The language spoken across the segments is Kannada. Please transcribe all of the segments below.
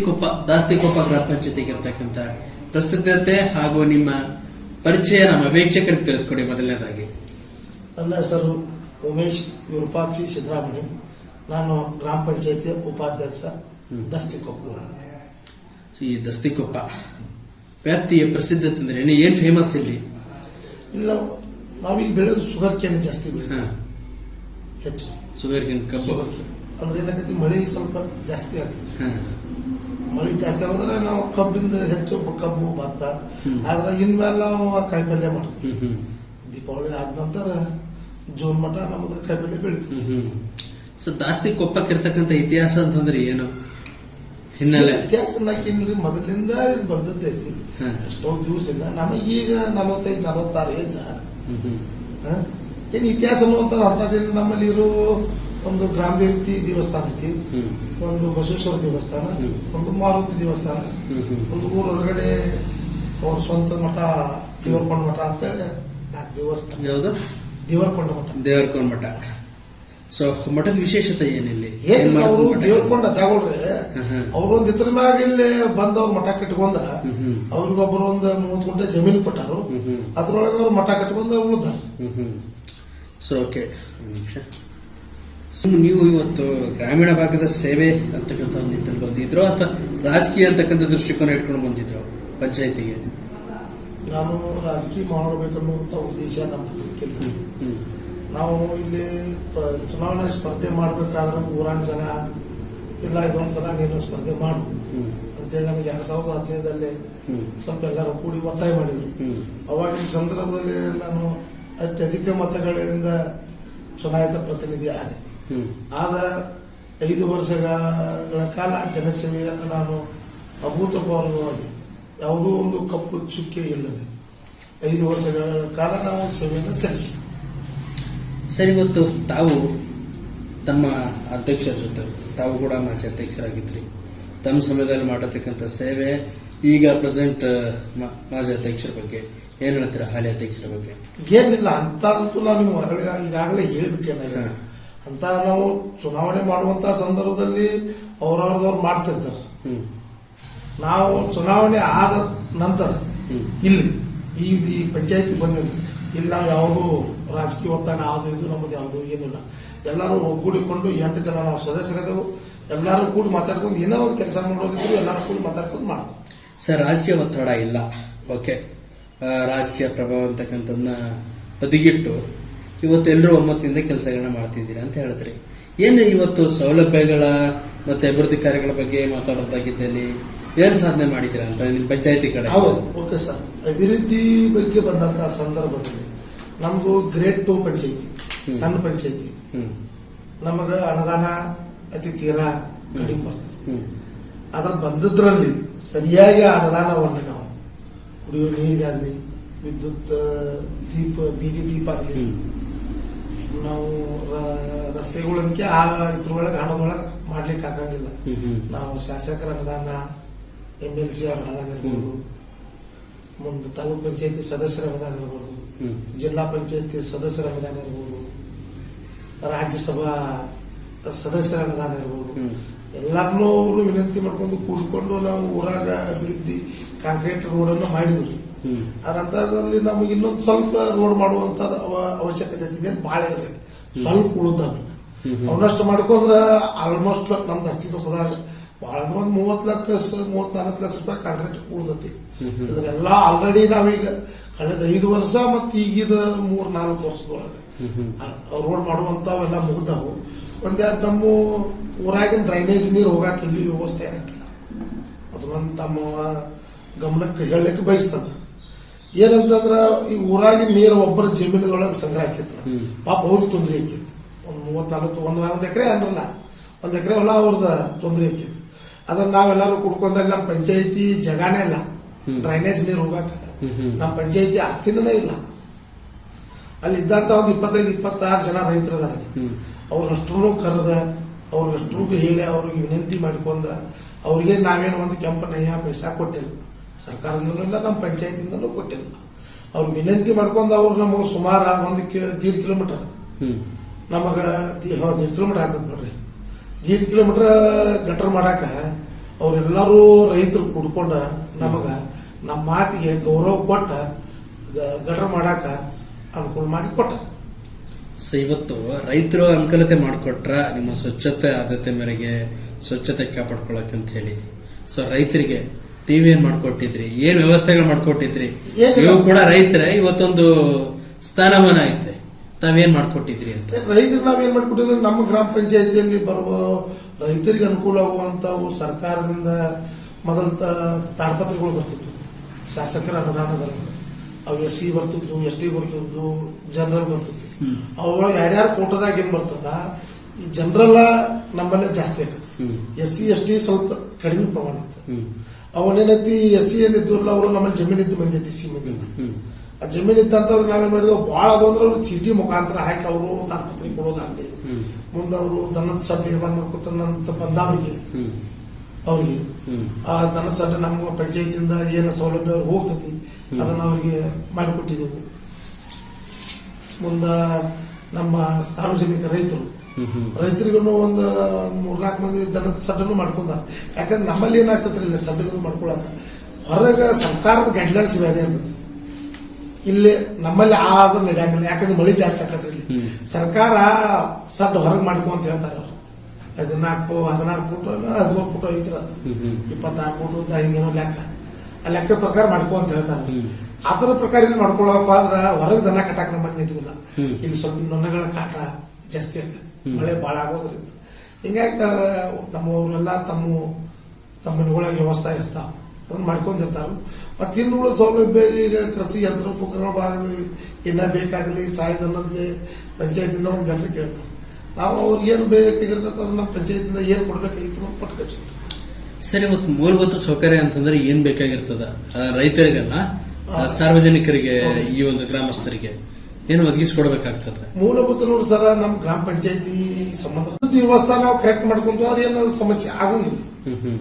ಕೊಪ್ಪ ದಾಸ್ತಿಕೊಪ್ಪ ಗ್ರಾಮ ಪಂಚಾಯತಿಗೆ ಇರ್ತಕ್ಕಂಥ ಪ್ರಸಿದ್ಧತೆ ಹಾಗೂ ನಿಮ್ಮ ಪರಿಚಯ ನಮ್ಮ ವೀಕ್ಷಕರಿಗೆ ತಿಳಿಸ್ಕೊಡಿ ಮೊದಲನೇದಾಗಿ. ನನ್ನ ಹೆಸರು ಉಮೇಶ್ ವಿರೂಪಾಕ್ಷಿ ಸಿದ್ದರಾಮಣಿ ನಾನು ಗ್ರಾಮ ಪಂಚಾಯತಿ ಉಪಾಧ್ಯಕ್ಷ ದಸ್ತಿಕೊಪ್ಪು ಈ ದಸ್ತಿಕೊಪ್ಪ ವ್ಯಾಪ್ತಿಯ ಪ್ರಸಿದ್ಧತೆ ಅಂದ್ರೆ ಏನು? ಏನ್ ಫೇಮಸ್ ಇಲ್ಲಿ? ಇಲ್ಲ ನಾವಿಲ್ಲಿ ಬೆಳೆದು ಶುಗರ್ ಕೇನ್ ಜಾಸ್ತಿ ಬೆಳೆದ ಹಾ. ಹೆಚ್ಚು. ಸುಗರ್ ಕೇನ್ ಕಬ್ಬು. ಅಂದ್ರೆ ಏನಾಗೈತಿ ಮಳೆ ಸ್ವಲ್ಪ ಜಾಸ್ತಿ ಆಗ್ತದೆ. ಮಳೆ ಜಾಸ್ತಿ ಆಗೋದ್ರೆ ನಾವು ಕಬ್ಬಿಂದ ಹೆಚ್ಚು ಕಬ್ಬು ಭತ್ತ. ಆದ್ರೆ ಇನ್ಮೇಲೆ ನಾವು ಕಾಯಿಪಲ್ಯ ಮಾಡ್ತೀವಿ. ಹ್ಮ್ ಹ್ಮ್. ದೀಪಾವಳಿ ಆದ ನಂತರ ಜೂನ್ ಮಟ ನಮ್ಮದು ಕಾಯಿಪಲ್ಯ ಬೆಳಿತೀವಿ. ಹ್ಮ್ ಹ್ಮ್. ಸೊ ಜಾಸ್ತಿ ಕೊಪ್ಪಕ್ಕೆ ಇರ್ತಕ್ಕಂಥ ಇತಿಹಾಸ ಅಂತಂದ್ರೆ ಏನು? ಹಿನ್ನೆಲೆ. ಇತಿಹಾಸ ನಾಕೇನ್ರಿ ಮೊದಲಿಂದ ಇದು ಬಂದದ್ದೈತಿ ಎಷ್ಟೊಂದು ದಿವಸ ದಿವಸದಿಂದ. ನಮಗೆ ಈಗ ನಲವತ್ತೈದು ನಲವತ್ತಾರು ಏಜ್. ಏನು ಇತಿಹಾಸ ಅನ್ನುವಂಥದ್ದು ಅಂಥದ್ದೇನು ನಮ್ಮಲ್ಲಿ ಇರೋ ಒಂದು ಗ್ರಾಮ ದೇವತಿ ದೇವಸ್ಥಾನ ಐತಿ. ಒಂದು ಬಸವೇಶ್ವರ ದೇವಸ್ಥಾನ ಒಂದು ಮಾರುತಿ ದೇವಸ್ಥಾನ. ಒಂದು ಊರ ಒಂದು ಊರೊಳಗಡೆ ಅವ್ರ ಸ್ವಂತ ಮಠ ದೇವರಕೊಂಡ ಮಠ ಅಂತೇಳಿ ನಾಲ್ಕು ದೇವಸ್ಥಾನ. ಯಾವುದು? ದೇವರಕೊಂಡ ಮಠ. ದೇವರ್ಕೊಂಡ ಮಠ. ಸೊ ಮಠದ ವಿಶೇಷತೆ ಏನಿಲ್ಲಿ? ಅವರು? ದೇವರಕೊಂಡ ಜಾಗಳ್ರಿ. ಅವ್ರ ಒಂದ್ ಇದ್ರ ಮ್ಯಾಗ ಇಲ್ಲಿ ಬಂದವ್ರ ಮಠ ಕಟ್ಕೊಂಡ. ಅವ್ರಿಗೊಬ್ಬರು ಒಂದು ಮೂವತ್ತು ಗುಂಟೆ ಜಮೀನು ಕೊಟ್ಟಾರು. ಅದ್ರೊಳಗ ಅವ್ರ ಅವ್ರು ಮಠ ಕಟ್ಕೊಂಡ ಉಳಿದಾರ. ಸೊ ಓಕೆ ನಿಮಿಷ. ನೀವು ಇವತ್ತು ಗ್ರಾಮೀಣ ಭಾಗದ ಸೇವೆ ಅಂತಕ್ಕಂಥ ಒಂದು ನಿಟ್ಟಲ್ಲಿ ಬಂದಿದ್ರು ಅಥವಾ ರಾಜಕೀಯ ಅಂತಕ್ಕಂಥ ದೃಷ್ಟಿಕೋನ ಇಟ್ಕೊಂಡು ಬಂದಿದ್ರು ಪಂಚಾಯತಿಗೆ? ನಾನು ರಾಜಕೀಯ ಮಾಡಬೇಕನ್ನುವಂತ ಉದ್ದೇಶ ನಮ್ಮ ಕೆಲಸ. ಹ್ಮ್ ನಾವು ಇಲ್ಲಿ ಚುನಾವಣೆ ಸ್ಪರ್ಧೆ ಮಾಡ್ಬೇಕಾದ್ರೆ ಊರಾನ ಜನ ಇಲ್ಲ ಇದೊಂದು ಸಲ ನೀನು ಸ್ಪರ್ಧೆ ಮಾಡು. ಅಂತೇಳಿ ನಮಗೆ ಎರಡ್ ಸಾವಿರದ ಹದಿನೈದರಲ್ಲಿ ಹ್ಮ್. ಸ್ವಲ್ಪ ಎಲ್ಲರೂ ಕೂಡಿ ಒತ್ತಾಯ ಮಾಡಿದ್ರು. ಅವಾಗಿನ ಸಂದರ್ಭದಲ್ಲಿ ನಾನು ಅತ್ಯಧಿಕ ಮತಗಳಿಂದ ಚುನಾಯಿತ ಪ್ರತಿನಿಧಿ ಆದೆ. ಆದ ಐದು ವರ್ಷಗಳ ಕಾಲ ಜನಸೇವೆಯನ್ನು ನಾನು ಅಭೂತಪೂರ್ವವಾಗಿ ಯಾವುದೋ ಒಂದು ಕಪ್ಪು ಚುಕ್ಕೆ ಇಲ್ಲದೆ ಐದು ವರ್ಷಗಳ ಕಾಲ ನಾವು ಸೇವೆಯನ್ನು ಸಲ್ಲಿಸಿ ಸರಿ ಇವತ್ತು ತಾವು ತಮ್ಮ ಅಧ್ಯಕ್ಷರ ಜೊತೆ ತಾವು ಕೂಡ ಮಾಜಿ ಅಧ್ಯಕ್ಷರಾಗಿದ್ರಿ. ತಮ್ಮ ಸಮಯದಲ್ಲಿ ಮಾಡತಕ್ಕಂಥ ಸೇವೆ ಈಗ ಪ್ರೆಸೆಂಟ್ ಮಾಜಿ ಅಧ್ಯಕ್ಷರ ಬಗ್ಗೆ ಏನು ಹೇಳ್ತೀರಾ ಹಾಲಿ ಅಧ್ಯಕ್ಷರ ಬಗ್ಗೆ? ಏನಿಲ್ಲ ಅಂತ ನಾನು ಈಗಾಗಲೇ ಹೇಳಿಬಿಟ್ಟೆ. ಅಂತ ನಾವು ಚುನಾವಣೆ ಮಾಡುವಂತ ಸಂದರ್ಭದಲ್ಲಿ ಅವ್ರವ್ರದವ್ರು ಮಾಡ್ತಿರ್ತಾರೆ. ನಾವು ಚುನಾವಣೆ ಆದ ನಂತರ. ಇಲ್ಲಿ ಈ ಈ ಪಂಚಾಯತಿ ಬಂದಿಲ್ಲ ಇಲ್ಲಿ ನಾವು ಯಾವುದೂ ರಾಜಕೀಯ ಒತ್ತಡ ಯಾವುದು ಇದು ನಮ್ಮದು ಯಾವುದು ಏನಿಲ್ಲ. ಎಲ್ಲರೂ ಒಗ್ಗೂಡಿಕೊಂಡು ಎಂಟು ಜನ ನಾವು ಸದಸ್ಯರಿದ್ದೆವು ಎಲ್ಲರೂ ಕೂಡಿ ಮಾತಾಡ್ಕೊಂಡು ಏನೋ ಒಂದು ಕೆಲಸ ಮಾಡೋದಿದ್ರು ಎಲ್ಲರೂ ಕೂಡಿ ಮಾತಾಡ್ಕೊಂಡು ಮಾಡ್ತೀವಿ. ಸರ್ ರಾಜಕೀಯ ಒತ್ತಡ ಇಲ್ಲ. ಓಕೆ. ರಾಜಕೀಯ ಪ್ರಭಾವ ಅಂತಕ್ಕಂಥದ್ದನ್ನ ಬದಿಗಿಟ್ಟು ಇವತ್ತು ಎಲ್ಲರೂ ಒಮ್ಮತದಿಂದ ಕೆಲಸಗಳನ್ನ ಮಾಡ್ತಿದ್ದೀರಾ ಅಂತ ಹೇಳಿದ್ರಿ. ಏನು ಇವತ್ತು ಸೌಲಭ್ಯಗಳ ಮತ್ತೆ ಅಭಿವೃದ್ಧಿ ಕಾರ್ಯಗಳ ಬಗ್ಗೆ ಮಾತಾಡೋದಾಗಿದ್ದಲ್ಲಿ ಏನು ಸಾಧನೆ ಮಾಡಿದ್ದೀರಾ ಅಂತ ನಿಮ್ಮ ಪಂಚಾಯತಿ ಕಡೆ? ಹೌದು ಓಕೆ ಸರ್. ಅಭಿವೃದ್ಧಿ ಬಗ್ಗೆ ಬಂದಂತ ಸಂದರ್ಭದಲ್ಲಿ ನಮ್ದು ಗ್ರೇಟ್ ಟು ಪಂಚಾಯತಿ ಸಣ್ಣ ಪಂಚಾಯತಿ. ನಮಗ ಅನುದಾನ ಅತಿ ತೀರಾ ಕಡಿಮೆ ಬರ್ತದೆ. ಅದ್ರ ಬಂದದ್ರಲ್ಲಿ ಸರಿಯಾಗಿ ಅನುದಾನವನ್ನು ನಾವು ಕುಡಿಯೋ ನೀರಿಗಾಗಲಿ ವಿದ್ಯುತ್ ದೀಪ ಬೀದಿ ದೀಪ ಆಗಲಿ ನಾವು ರ- ರಸ್ತೆಗಳಂಕೆ ಆ ಇದ್ರೊಳಗೆ ಹಣದೊಳಗೆ ಮಾಡ್ಲಿಕ್ಕೆ ಆಗಂಗಿಲ್ಲ. ನಾವು ಶಾಸಕರ ಅನುದಾನ ಎಂ ಎಲ್ ಸಿ ಅವ್ರ ಅನುದಾನ ಇರ್ಬೋದು ಮುಂದೆ ತಾಲೂಕ್ ಪಂಚಾಯತಿ ಸದಸ್ಯರ ಅನುದಾನ ಇರ್ಬೋದು ಜಿಲ್ಲಾ ಪಂಚಾಯತಿ ಸದಸ್ಯರ ಅನುದಾನ ಇರ್ಬೋದು ರಾಜ್ಯಸಭಾ ಸದಸ್ಯರ ಅನುದಾನ ಇರ್ಬೋದು ಎಲ್ಲರನ್ನೂ ಅವರು ವಿನಂತಿ ಮಾಡ್ಕೊಂಡು ಕೂಡ್ಕೊಂಡು ನಾವು ಊರಾಗ ಅಭಿವೃದ್ಧಿ ಕಾಂಕ್ರೀಟ್ ರೋಡ್ ಅನ್ನು ಮಾಡಿದ್ವಿ. ಹ್ಮ್ ಅದಂತದಲ್ಲಿ ನಮಗೆ ಇನ್ನೊಂದು ಸ್ವಲ್ಪ ರೋಡ್ ಮಾಡುವಂತ ಅವಶ್ಯಕತೆ ಇದೆ ಭಾಳ ಇರಲಿ ಸ್ವಲ್ಪ ಉಳಿದವ. ಅವನಷ್ಟು ಮಾಡ್ಕೊಂಡ್ರ ಆಲ್ಮೋಸ್ಟ್ ನಮ್ದು ಅಸ್ತಿತ್ವ ಸದಾ ಭಾಳ ಅಂದ್ರೆ ಒಂದು ಮೂವತ್ತು ಲಕ್ಷ ಮೂವತ್ ನಾಲ್ಕು ಲಕ್ಷ ರೂಪಾಯಿ ಕಾಂಕ್ರೀಟ್ ಉಳಿದತಿ. ಇದರೆಲ್ಲ ಆಲ್ರೆಡಿ ನಾವೀಗ ಕಳೆದ ಐದು ವರ್ಷ ಮತ್ತು ಈಗಿದ ಮೂರ್ ನಾಲ್ಕು ವರ್ಷದೊಳಗೆ. ರೋಡ್ ಮಾಡುವಂತವೆಲ್ಲ ಮುಗ್ದವು. ಒಂದೆರಡು ನಮ್ಮ ಊರಾಗಿನ ಡ್ರೈನೇಜ್ ನೀರು ಹೋಗಾಕ ಇಲ್ಲಿ ವ್ಯವಸ್ಥೆ ಆಗಕ್ಕಿಲ್ಲ ಅದನ್ನೊಂದು ತಮ್ಮ ಗಮನಕ್ಕೆ ಹೇಳಲಿಕ್ಕೆ ಬಯಸ್ತಾನ ಏನಂತಂದ್ರ ಈ ಊರಾಗಿನ ನೀರು ಒಬ್ಬರ ಜಮೀನುಗಳೊಳಗೆ ಸಂಗ್ರಹ ಆಕಿತ್ತು ಪಾಪ ಅವ್ರಿಗೆ ತೊಂದರೆ ಆಕಿತ್ತು ಒಂದು ಮೂವತ್ನಾಲ್ಕು ಒಂದು ಒಂದು ಎಕರೆ ಅನ್ನಲ್ಲ. ಒಂದು ಎಕರೆ ಹೊಲ ಅವ್ರದ ತೊಂದರೆ ಆಕಿತ್ತು ಅದನ್ನ ನಾವೆಲ್ಲರೂ ಕುಡ್ಕೊಂಡಾಗ ನಮ್ಮ ಪಂಚಾಯತಿ ಜಗಾನೇ ಇಲ್ಲ. ಡ್ರೈನೇಜ್ ನೀರು ಹೋಗಾಕ. ನಮ್ಮ ಪಂಚಾಯತಿ ಆಸ್ತಿನೇ ಇಲ್ಲ. ಅಲ್ಲಿ ಇದ್ದಂತ ಒಂದು ಇಪ್ಪತ್ತೈದು ಇಪ್ಪತ್ತಾರು ಜನ ರೈತರದಾರೆ. ಅವ್ರ ಅವ್ರಷ್ಟೂ ಕರೆದ ಅವ್ರಿಗಷ್ಟೂ ಹೇಳಿ ಅವ್ರಿಗೆ ವಿನಂತಿ ಮಾಡ್ಕೊಂಡ ಅವ್ರಿಗೆ ನಾವೇನು ಒಂದು ಕೆಂಪು ನಯ್ಯ ಪೈಸಾ ಕೊಟ್ಟಿಲ್ಲ. ಸರ್ಕಾರದಿಂದಲೂ ನಮ್ಮ ಪಂಚಾಯತಿಂದಲೂ ಕೊಟ್ಟಿಲ್ಲ. ಅವ್ರು ವಿನಂತಿ ಮಾಡ್ಕೊಂಡು ಅವ್ರು ನಮಗೆ ಸುಮಾರು ಒಂದು ಕಿಲೋ ದೀಡ್ ಕಿಲೋಮೀಟರ್. ನಮಗ ದೀಡ್ ಕಿಲೋಮೀಟರ್ ಆಗ್ತದೆ ನೋಡ್ರಿ. ದೀಡ್ ಕಿಲೋಮೀಟರ್ ಗಟರ್ ಮಾಡಾಕ ಅವರೆಲ್ಲರೂ ರೈತರು ಕುಡ್ಕೊಂಡ ನಮಗ ನಮ್ಮ ಮಾತಿಗೆ ಗೌರವ ಕೊಟ್ಟ ಗ- ಗಡ್ರ ಮಾಡಾಕ ಅನುಕೂಲ ಮಾಡಿ ಕೊಟ್ಟ. ಸೊ ಇವತ್ತು ರೈತರು ಅನುಕೂಲತೆ ಮಾಡಿಕೊಟ್ರ ನಿಮ್ಮ ಸ್ವಚ್ಛತೆ ಆದ್ಯತೆ ಮೇರೆಗೆ ಸ್ವಚ್ಛತೆ ಕಾಪಾಡ್ಕೊಳಕ್ ಅಂತ ಹೇಳಿ. ಸೊ ರೈತರಿಗೆ ನೀವೇನ್ ಮಾಡ್ಕೊಟ್ಟಿದ್ರಿ ಏನ್ ವ್ಯವಸ್ಥೆಗಳು ಮಾಡ್ಕೊಟ್ಟಿದ್ರಿ. ನೀವು ಕೂಡ ರೈತರೇ ಇವತ್ತೊಂದು ಸ್ಥಾನಮಾನ ಐತೆ. ತಾವೇನ್ ಮಾಡ್ಕೊಟ್ಟಿದ್ರಿ ಅಂತ? ರೈತರು ನಾವೇನ್ ಮಾಡ್ಕೊಟ್ಟಿದ್ರೆ ನಮ್ಮ ಗ್ರಾಮ ಪಂಚಾಯತಿಯಲ್ಲಿ ಬರುವ ರೈತರಿಗೆ ಅನುಕೂಲ ಆಗುವಂತವು ಸರ್ಕಾರದಿಂದ ಮೊದಲ ತಾಡ್ಪತ್ರಗಳು ಬರ್ತಿತ್ತು. ಶಾಸಕರ ಅನುದಾನದಲ್ಲಿ. ಅವು ಎಸ್ ಸಿ ಬರ್ತಿದ್ವು ಎಸ್ ಟಿ ಬರ್ತಿದ್ವು ಜನರಲ್ ಬರ್ತಿದ್ವು ಅವಾಗ ಯಾರ್ಯಾರು ಕೋಟದಾಗ ಏನ್ ಬರ್ತದ? ಈ ಜನರಲ್ಲ ನಮ್ಮಲ್ಲೇ ಜಾಸ್ತಿ ಆಗ್ತದೆ. ಎಸ್ ಸಿ ಎಸ್ ಟಿ ಸ್ವಲ್ಪ ಕಡಿಮೆ ಪ್ರಮಾಣ ಇತ್ತು. ಅವನೇನೈತಿ ಎಸ್ ಸಿ ಏನಿದ್ದು ಅವರು ನಮ್ಮಲ್ಲಿ ಜಮೀನ್ ಇದ್ದು ಬಂದೈತಿ ಸಿ ಮಂದಿ. ಹ್ಮ್ ಹ್ಮ್ ಆ ಜಮೀನ್ ಇದ್ದಂತವ್ರು ನಾವೇನ್ ಮಾಡಿದ್ವು? ಭಾಳ ಅದು ಅಂದ್ರೆ ಅವ್ರು ಚೀಟಿ ಮುಖಾಂತರ ಹಾಕಿ ಅವರು ತಾಡ್ಪತ್ರೆ ಕೊಡೋದಾಗ್ಲಿ. ಮುಂದೆ ಅವರು ದನದ ಸಡ್ಡ ನಿರ್ಮಾಣ ಬಂದವರಿಗೆ ಬಂದವ್ರಿಗೆ ಅವ್ರಿಗೆ. ಆ ದನದ ಸಡ್ಡ ನಮ್ಮ ಪಂಚಾಯತಿಂದ ಏನು ಸೌಲಭ್ಯ ಹೋಗ್ತೈತಿ. ಅದನ್ನ ಅವ್ರಿಗೆ ಮಾಡಿಕೊಟ್ಟಿದ್ದೆವು. ಮುಂದ ನಮ್ಮ ಸಾರ್ವಜನಿಕ ರೈತರು ರೈತರಿಗೂ ಒಂದು ಮೂರ್ನಾಲ್ಕು ಮಂದಿ ದನದ ಸಡ್ಡನು ಮಾಡ್ಕೊಂಡ. ಯಾಕಂದ್ರೆ ನಮ್ಮಲ್ಲಿ ಏನಾಗ್ತದ್ರಿ ಸಡ್ಡಗಳು ಮಾಡ್ಕೊಳಕ? ಹೊರಗ ಸರ್ಕಾರದ ಗೈಡ್ಲೈನ್ಸ್ ಬೇರೆ ಇರ್ತೈತಿ. ಇಲ್ಲಿ ನಮ್ಮಲ್ಲಿ ಆ ಅದು ನಡೆಯಂಗಿಲ್ಲ. ಯಾಕಂದ್ರೆ ಮಳೆ ಜಾಸ್ತಿ ಆಕತ್ರಿ ಇಲ್ಲಿ. ಸರ್ಕಾರ ಸಡ್ ಹೊರಗೆ ಮಾಡ್ಕೊ ಅಂತ ಹೇಳ್ತಾರೆ ಅವ್ರು. ಹದಿನಾಲ್ಕು ಹದಿನಾರು ಫುಟ್ ಹದಿಮೂರು ಫುಟ್ ಐತ್ರ ಇಪ್ಪತ್ನಾಲ್ಕು ಫುಟ್ ಹಿಂಗೇನೋ ಲೆಕ್ಕ. ಆ ಲೆಕ್ಕ ಪ್ರಕಾರ ಮಾಡ್ಕೊ ಅಂತ ಹೇಳ್ತಾರೆ ಅದರ ಆತರ ಪ್ರಕಾರ ಇಲ್ಲಿ ಮಾಡ್ಕೊಳಪ್ಪ ಅಂದ್ರೆ ಹೊರಗೆ ದನ ಕಟ್ಟಾಕ ನಮ್ಮಲ್ಲಿ. ಇಲ್ಲಿ ಸ್ವಲ್ಪ ನೊಣಗಳ ಕಾಟ ಜಾಸ್ತಿ ಆಗ್ತದೆ. ಮಳೆ ಭಾಳ ಆಗೋದ್ರಿಂದ. ಹಿಂಗಾಗಿ ನಮ್ಮವರೆಲ್ಲ ತಮ್ಮ ತಮ್ಮ ವ್ಯವಸ್ಥೆ ಇರ್ತಾವ. ಅದನ್ನ ಮಾಡ್ಕೊಂಡಿರ್ತಾರ ಮತ್ತೆ ಇನ್ನುಳ ಸೌಲಭ್ಯ ಈಗ ಕೃಷಿ ಯಂತ್ರೋಪಕರಣವಾಗಲಿ ಇನ್ನ ಬೇಕಾಗಲಿ ಸಾಯದ ಅನ್ನೋದ್ಲಿ ಪಂಚಾಯತಿಂದ ಒಂದು ಜನರಿಗೆ ಕೇಳ್ತಾರೆ. ನಾವು ಅವ್ರಿಗೆ ಏನು ಬೇಕಾಗಿರ್ತದೆ ಅದನ್ನ ಪಂಚಾಯತಿಂದ ಏನು ಕೊಡ್ಬೇಕಾಗಿತ್ತು ನಾವು ಕೊಟ್ಟು ಕಳ್ಸಿದ್ವಿ ಸರಿ ಇವತ್ತು ಮೂಲಭೂತ ಸೌಕರ್ಯ ಅಂತಂದ್ರೆ ಏನ್ ಬೇಕಾಗಿರ್ತದ? ರೈತರಿಗಲ್ಲ ಸಾರ್ವಜನಿಕರಿಗೆ ಈ ಒಂದು ಗ್ರಾಮಸ್ಥರಿಗೆ. ಏನು ಒದಗಿಸ್ಕೊಡ್ಬೇಕಾಗ್ತದೆ ಮೂಲಭೂತ ನೋಡಿ ಸರ್ ನಮ್ಮ ಗ್ರಾಮ ಪಂಚಾಯತಿ ಸಂಬಂಧ ದೇವಸ್ಥಾನ ನಾವು ಕರೆಕ್ಟ್ ಮಾಡ್ಕೊಂತ ಅದೇನ ಸಮಸ್ಯೆ ಆಗೋಂಗಿಲ್ಲ. ಹ್ಮ್